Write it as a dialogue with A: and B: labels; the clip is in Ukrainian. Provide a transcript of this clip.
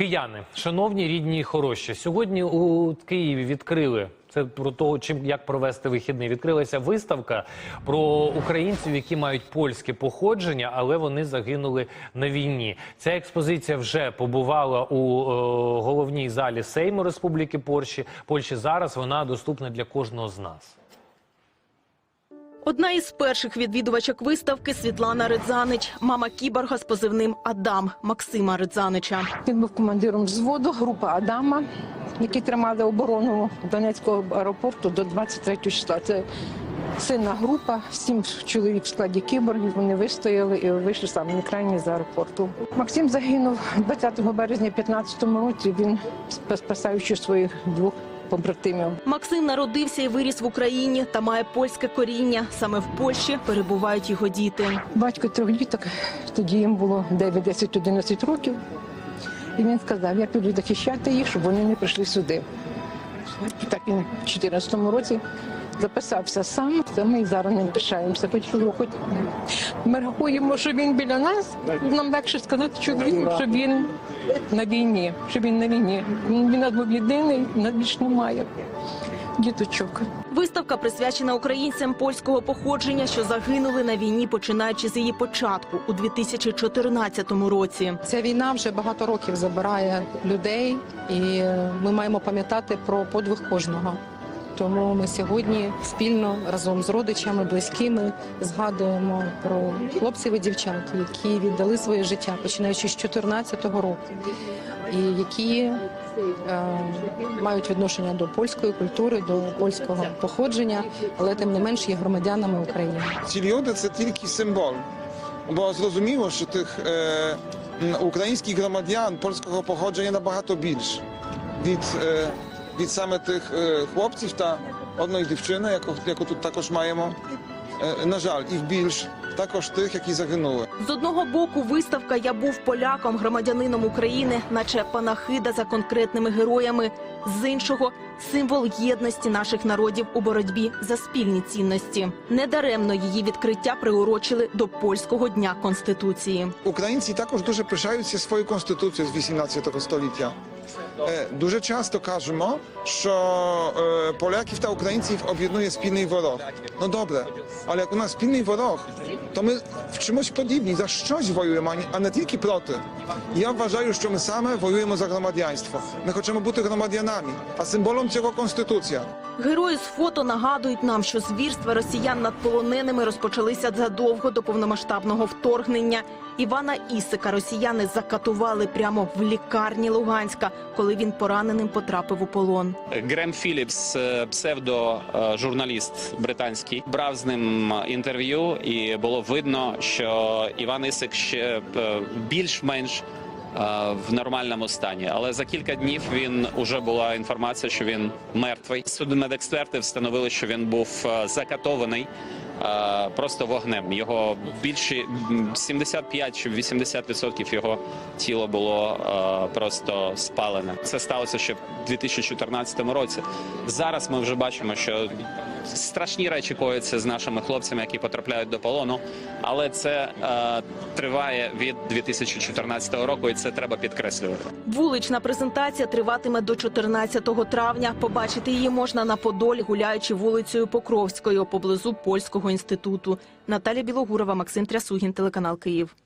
A: Кияни, шановні рідні і хороші, сьогодні у Києві відкрили. Це про того, чим як провести вихідний. Відкрилася виставка про українців, які мають польське походження, але вони загинули на війні. Ця експозиція вже побувала у е, головній залі Сейму Республіки Польщі. Польщі зараз вона доступна для кожного з нас.
B: Одна із перших відвідувачок виставки Світлана Ридзанич, мама кіборга з позивним Адам Максима Ридзанича.
C: Він був командиром взводу групи Адама, які тримали оборону Донецького аеропорту до 23 числа. Це сильна група, сім чоловік в складі кіборгів. Вони вистояли і вийшли саме на крайній з аеропорту. Максим загинув 20 березня 2015 році. Він спасаючи своїх двох побратимів.
B: Максим народився і виріс в Україні та має польське коріння. Саме в Польщі перебувають його діти.
C: Батько трьох діток, тоді їм було 9, 10, 11 років. І він сказав, я піду захищати їх, щоб вони не прийшли сюди. І так він в 2014 році записався сам. Це ми і зараз ним пишаємося. Хоч, хоч ми рахуємо, що він біля нас. Нам легше сказати, що він, що він на війні, що він на війні. Він, був єдиний, нас більш немає. Діточок.
B: Виставка присвячена українцям польського походження, що загинули на війні, починаючи з її початку у 2014 році.
D: Ця війна вже багато років забирає людей, і ми маємо пам'ятати про подвиг кожного. Тому ми сьогодні спільно разом з родичами, близькими згадуємо про хлопців і дівчат, які віддали своє життя, починаючи з 2014 року, і які е, мають відношення до польської культури, до польського походження, але тим не менш є громадянами України.
E: Ці люди це тільки символ. Бо зрозуміло, що тих е, українських громадян польського походження набагато більше від, е, від саме тих е, хлопців та одної дівчини, яку, яку тут також маємо. Е, на жаль, і в більш також тих, які загинули.
B: З одного боку, виставка Я був поляком, громадянином України, наче панахида за конкретними героями. З іншого символ єдності наших народів у боротьбі за спільні цінності. Недаремно її відкриття приурочили до польського дня конституції.
E: Українці також дуже пишаються своєю конституцією з 18 століття. Е, Дуже часто кажемо, що е, поляків та українців об'єднує спільний ворог. Ну добре, але як у нас спільний ворог, то ми в чомусь подібні за щось воюємо, а не тільки проти. Я вважаю, що ми саме воюємо за громадянство. Ми хочемо бути громадянами, а символом цього конституція.
B: Герої з фото нагадують нам, що звірства росіян над полоненими розпочалися задовго до повномасштабного вторгнення. Івана Ісика росіяни закатували прямо в лікарні Луганська, коли він пораненим потрапив у полон.
F: Грем Філіпс, е, псевдожурналіст британський, брав з ним інтерв'ю, і було видно, що Іван Ісик ще е, більш-менш е, в нормальному стані. Але за кілька днів він уже була інформація, що він мертвий. Судмедексперти встановили, що він був е, закатований. Просто вогнем його більше м, 75 чи 80% його тіла було просто спалене. Це сталося ще в 2014 році. Зараз ми вже бачимо, що страшні речі кояться з нашими хлопцями, які потрапляють до полону. Але це триває від 2014 року, і це треба підкреслювати.
B: Вулична презентація триватиме до 14 травня. Побачити її можна на Подолі, гуляючи вулицею Покровською поблизу польського інституту. Наталя Білогурова, Максим Трясугін, телеканал Київ.